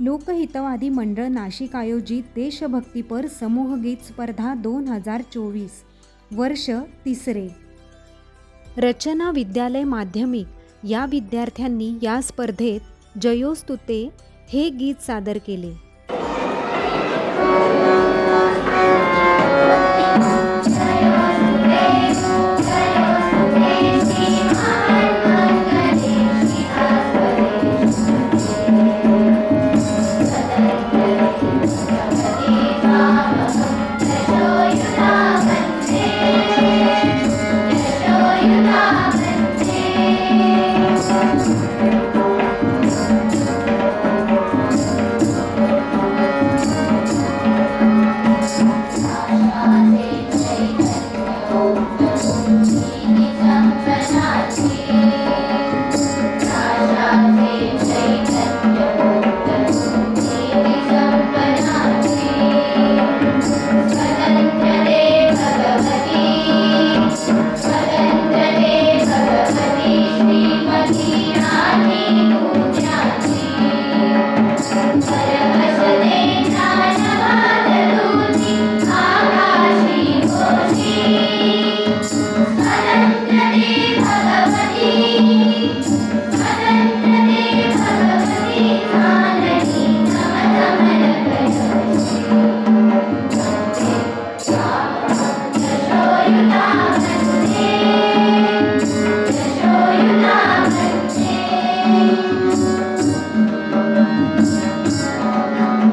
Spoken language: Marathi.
लोकहितवादी मंडळ नाशिक आयोजित देशभक्तीपर समूहगीत स्पर्धा दोन हजार चोवीस वर्ष तिसरे. रचना विद्यालय माध्यमिक या विद्यार्थ्यांनी या स्पर्धेत जयोस्तुते हे गीत सादर केले.